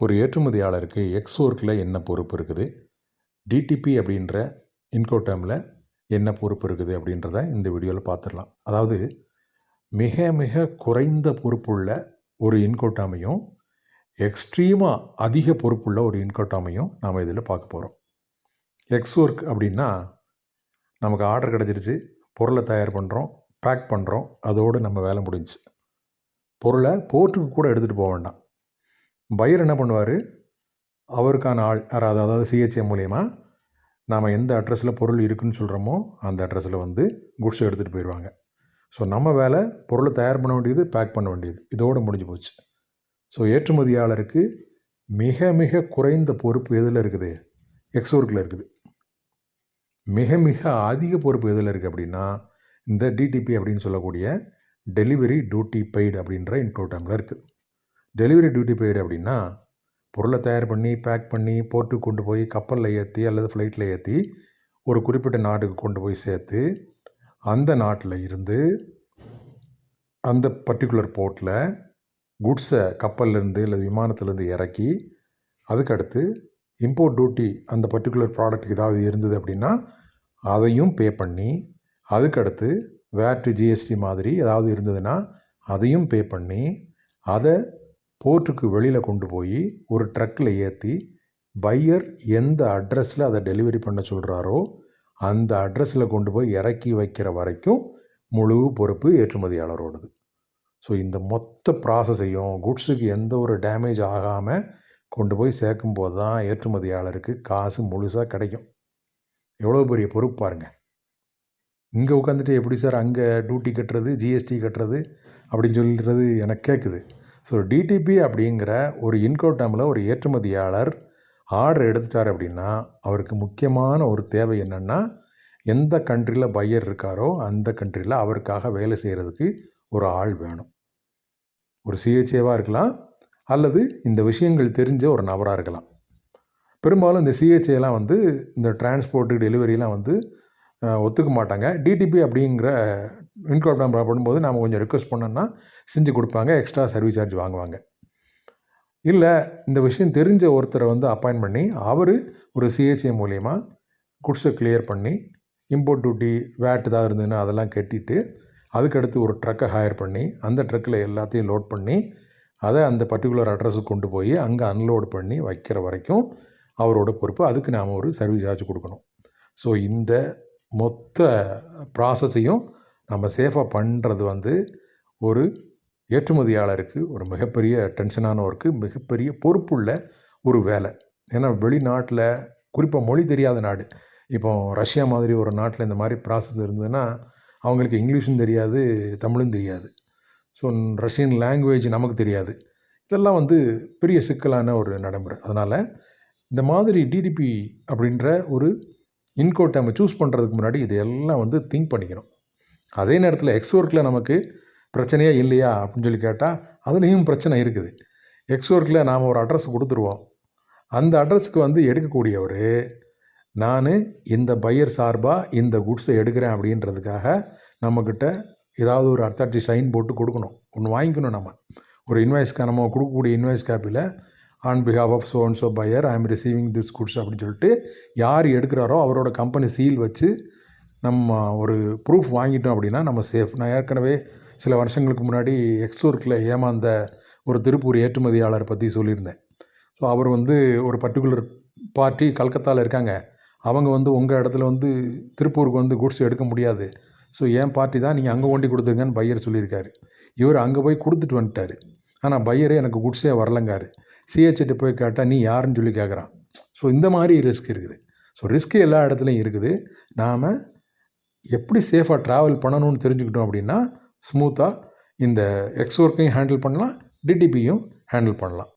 ஒரு ஏற்றுமதியாளருக்கு எக்ஸ் ஒர்க்கில் என்ன பொறுப்பு இருக்குது? டிடிபி அப்படின்ற இன்கோடேமில் என்ன பொறுப்பு இருக்குது அப்படின்றத இந்த வீடியோவில் பார்த்துடலாம். அதாவது மிக மிக குறைந்த பொறுப்புள்ள ஒரு இன்கோட்டாமையும் எக்ஸ்ட்ரீமாக அதிக பொறுப்புள்ள ஒரு இன்கோட்டாமையும் நாம் இதில் பார்க்க போகிறோம் எக்ஸ் ஒர்க் அப்படின்னா நமக்கு ஆர்டர் கிடச்சிருச்சு பொருளை தயார் பண்ணுறோம் பேக் பண்ணுறோம் அதோடு நம்ம வேலை முடிஞ்சு பொருளை போர்ட்டுக்கு கூட எடுத்துகிட்டு போக வேண்டாம். பையர் என்ன பண்ணுவார்? அவருக்கான ஆள் யாராவது அதாவது சிஹெச்ஏ மூலயமா நாம் எந்த அட்ரஸில் பொருள் இருக்குன்னு சொல்கிறோமோ அந்த அட்ரஸில் வந்து குட்ஸை எடுத்துகிட்டு போயிடுவாங்க ஸோ நம்ம வேலை பொருளை தயார் பண்ண வேண்டியது பேக் பண்ண வேண்டியது. இதோடு முடிஞ்சு போச்சு. ஸோ ஏற்றுமதியாளருக்கு மிக மிக குறைந்த பொறுப்பு எதில் இருக்குது? எக்ஸோர்க்கில் இருக்குது. மிக மிக அதிக பொறுப்பு எதில் இருக்குது அப்படின்னா இந்த டிடிபி அப்படின்னு சொல்லக்கூடிய டெலிவரி டியூட்டி பெய்டு அப்படின்ற இன்கோட்டமில் இருக்குது டெலிவரி டியூட்டி பெய்டு அப்படின்னா பொருளை தயார் பண்ணி பேக் பண்ணி போர்ட்டுக்கு கொண்டு போய் கப்பலில் ஏற்றி அல்லது ஃப்ளைட்டில் ஏற்றி ஒரு குறிப்பிட்ட நாட்டுக்கு கொண்டு போய் சேர்த்து அந்த நாட்டில் இருந்து அந்த பர்டிகுலர் போர்ட்டில் குட்ஸை கப்பல்லேருந்து இல்லை விமானத்துலேருந்து இறக்கி அதுக்கடுத்து இம்போர்ட் டியூட்டி அந்த பர்டிகுலர் ப்ராடக்ட்டுக்கு ஏதாவது இருந்தது அப்படின்னா அதையும் பே பண்ணி அதுக்கடுத்து வேட்டு ஜிஎஸ்டி மாதிரி ஏதாவது இருந்ததுன்னா அதையும் பே பண்ணி அதை போர்ட்டுக்கு வெளியில் கொண்டு போய் ஒரு ட்ரக்கில் ஏற்றி பையர் எந்த அட்ரஸில் அதை டெலிவரி பண்ண சொல்கிறாரோ அந்த அட்ரஸில் கொண்டு போய் இறக்கி வைக்கிற வரைக்கும் முழு பொறுப்பு ஏற்றுமதியாளரோடது. ஸோ இந்த மொத்த ப்ராசஸையும் குட்ஸுக்கு எந்த ஒரு டேமேஜ் ஆகாமல் கொண்டு போய் சேர்க்கும் போது தான் ஏற்றுமதியாளருக்கு காசு முழுசாக கிடைக்கும். எவ்வளோ பெரிய பொறுப்பு பாருங்கள் இங்கே உட்காந்துட்டு எப்படி சார் அங்கே டியூட்டி கட்டுறது ஜிஎஸ்டி கட்டுறது அப்படின்னு சொல்கிறது எனக்கு கேட்குது ஸோ டிடிபி அப்படிங்கிற ஒரு இன்கோட்டமில் ஒரு ஏற்றுமதியாளர் ஆர்டர் எடுத்துட்டார் அப்படின்னா அவருக்கு முக்கியமான ஒரு தேவை என்னென்னா எந்த கண்ட்ரியில் பையர் இருக்காரோ அந்த கண்ட்ரியில் அவருக்காக வேலை செய்கிறதுக்கு ஒரு ஆள் வேணும். ஒரு சிஹெச்ஏவாக இருக்கலாம் அல்லது இந்த விஷயங்கள் தெரிஞ்ச ஒரு நபராக இருக்கலாம். பெரும்பாலும் இந்த சிஹெச்ஏலாம் வந்து இந்த டிரான்ஸ்போர்ட்டு டெலிவரிலாம் வந்து ஒத்துக்க மாட்டாங்க. டிடிபி அப்படிங்கிற இன்கோட் நம்பர் பண்ணும்போது நாம் கொஞ்சம் ரிக்வஸ்ட் பண்ணோன்னா செஞ்சு கொடுப்பாங்க எக்ஸ்ட்ரா சர்வீஸ் சார்ஜ் வாங்குவாங்க. இல்லை இந்த விஷயம் தெரிஞ்ச ஒருத்தரை வந்து அப்பாயின்ட் பண்ணி அவர் ஒரு சிஹெச்ஏ மூலயமா குட்ஸை கிளியர் பண்ணி இம்போர்ட் டியூட்டி வேட் ஏதாவது இருந்ததுன்னா அதெல்லாம் கட்டிட்டு அதுக்கடுத்து ஒரு ட்ரக்கை ஹையர் பண்ணி அந்த ட்ரக்கில் எல்லாத்தையும் லோட் பண்ணி அதை அந்த பர்டிகுலர் அட்ரஸுக்கு கொண்டு போய் அங்கே அன்லோட் பண்ணி வைக்கிற வரைக்கும் அவரோட பொறுப்பு. அதுக்கு நாம் ஒரு சர்வீஸ் சார்ஜ் கொடுக்கணும். ஸோ இந்த மொத்த ப்ராசஸையும் நம்ம சேஃபாக பண்ணுறது வந்து ஒரு ஏற்றுமதியாளருக்கு ஒரு மிகப்பெரிய டென்ஷனான ஒர்க்கு மிகப்பெரிய பொறுப்புள்ள ஒரு வேலை. ஏன்னா வெளிநாட்டில் குறிப்பாக மொழி தெரியாத நாடு. இப்போ ரஷ்யா மாதிரி ஒரு நாட்டில் இந்த மாதிரி ப்ராசஸ் இருந்ததுன்னா அவங்களுக்கு இங்கிலீஷும் தெரியாது தமிழும் தெரியாது. ஸோ ரஷ்யன் லாங்குவேஜ் நமக்கு தெரியாது. இதெல்லாம் வந்து பெரிய சிக்கலான ஒரு நடைமுறை. அதனால் இந்த மாதிரி டிடிபி அப்படின்ற ஒரு இன்கோட்டை நம்ம சூஸ் பண்ணுறதுக்கு முன்னாடி இதையெல்லாம் வந்து திங்க் பண்ணிக்கணும். அதே நேரத்தில் எக்ஸ் ஒர்க்கில் நமக்கு பிரச்சனையே இல்லையா அப்படின்னு சொல்லி கேட்டால் அதுலேயும் பிரச்சனை இருக்குது. எக்ஸ் ஒர்க்கில் நாம் ஒரு அட்ரஸ் கொடுத்துருவோம். அந்த அட்ரஸுக்கு வந்து எடுக்கக்கூடியவர் நான் இந்த பையர் சார்பாக இந்த குட்ஸை எடுக்கிறேன் அப்படின்றதுக்காக நம்மக்கிட்ட ஏதாவது ஒரு அத்தாரிட்டி சைன் போட்டு கொடுக்கணும். ஒன்று வாங்கிக்கணும் நம்ம. ஒரு இன்வாய்ஸ்க்காக நம்ம கொடுக்கக்கூடிய invoice காப்பியில் on behalf of so and so buyer I am receiving this goods அப்படின்னு சொல்லிட்டு யார் எடுக்கிறாரோ அவரோட கம்பெனி சீல் வச்சு நம்ம ஒரு ப்ரூஃப் வாங்கிட்டோம் அப்படின்னா நம்ம சேஃப் நான் ஏற்கனவே சில வருஷங்களுக்கு முன்னாடி எக்ஸூர்க்கில் ஏமாந்த ஒரு திருப்பூர் ஏற்றுமதியாளர் பற்றி சொல்லியிருந்தேன். ஸோ அவர் வந்து ஒரு பர்டிகுலர் பார்ட்டி கல்கத்தாவில் இருக்காங்க. அவங்க வந்து உங்கள் இடத்துல வந்து திருப்பூருக்கு வந்து குட்ஸ் எடுக்க முடியாது. ஸோ என் பார்ட்டி தான் நீங்கள் அங்கே ஒண்டி கொடுத்துருங்கன்னு பையர் சொல்லியிருக்காரு. இவர் அங்கே போய் கொடுத்துட்டு வந்துட்டார். ஆனால் பையரே எனக்கு குட்ஸே வரலங்காரு. சிஹெச்கிட்ட போய் கேட்டால் நீ யாருன்னு சொல்லி கேட்குறான் ஸோ இந்த மாதிரி ரிஸ்க் இருக்குது. ஸோ ரிஸ்க் எல்லா இடத்துலையும் இருக்குது. நாம் எப்படி சேஃபாக ட்ராவல் பண்ணணும்னு தெரிஞ்சுக்கிட்டோம் அப்படின்னா ஸ்மூத்தாக இந்த எக்ஸ் ஒர்க்கையும் ஹேண்டில் பண்ணலாம் டிடிபியும் ஹேண்டில் பண்ணலாம்.